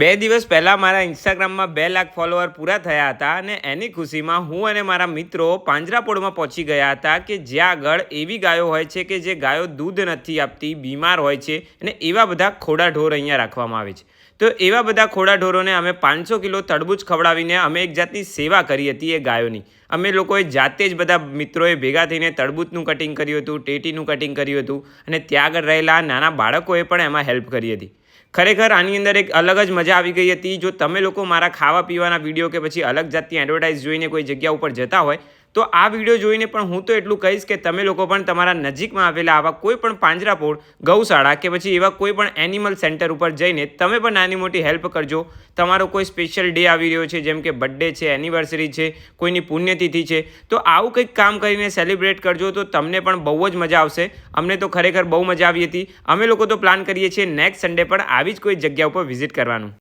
બે દિવસ પહેલાં મારા ઇન્સ્ટાગ્રામમાં બે લાખ ફોલોવર પૂરા થયા હતા અને એની ખુશીમાં હું અને મારા મિત્રો પાંજરાપોળમાં પહોંચી ગયા હતા કે જ્યાં આગળ એવી ગાયો હોય છે કે જે ગાયો દૂધ નથી આપતી, બીમાર હોય છે અને એવા બધા ખોડા ઢોર અહીંયા રાખવામાં આવે છે. તો એવા બધા ખોડા ઢોરોને અમે પાંચસો કિલો તડબૂચ ખવડાવીને અમે એક જાતની સેવા કરી હતી એ ગાયોની. અમે લોકોએ જાતે જ બધા મિત્રોએ ભેગા થઈને તડબૂચનું કટિંગ કર્યું હતું, ટેટીનું કટિંગ કર્યું હતું અને ત્યાં આગળ રહેલા નાના બાળકોએ પણ એમાં હેલ્પ કરી હતી. ખરેખર આની અંદર એક અલગ જ મજા આવી ગઈ હતી. જો તમે લોકો મારા ખાવા પીવાના વીડિયો કે પછી અલગ જાતની એડવર્ટાઇઝ જોઈને કોઈ જગ્યા ઉપર જતા હોય તો આ વીડિયો જોઈને પણ હું તો એટલું કહીશ કે તમે લોકો પણ તમારા નજીકમાં આવેલા આવા કોઈ પણ પાંજરાપોળ, ગૌશાળા કે પછી એવા કોઈ પણ એનિમલ સેન્ટર ઉપર જઈને તમે પણ નાની મોટી હેલ્પ કરજો. તમારો કોઈ સ્પેશિયલ ડે આવી રહ્યો છે, જેમ કે બર્થડે છે એનિવર્સરી છે, કોઈની પુણ્યતિથિ છે, તો આવું કંઈક કામ કરીને સેલિબ્રેટ કરજો તો તમને પણ બહુ જ મજા આવશે. અમને તો ખરેખર બહુ મજા આવી હતી. અમે લોકો તો પ્લાન કરીએ છીએ નેક્સ્ટ સન્ડે પણ આવી જ કોઈ જગ્યા ઉપર વિઝિટ કરવાનું.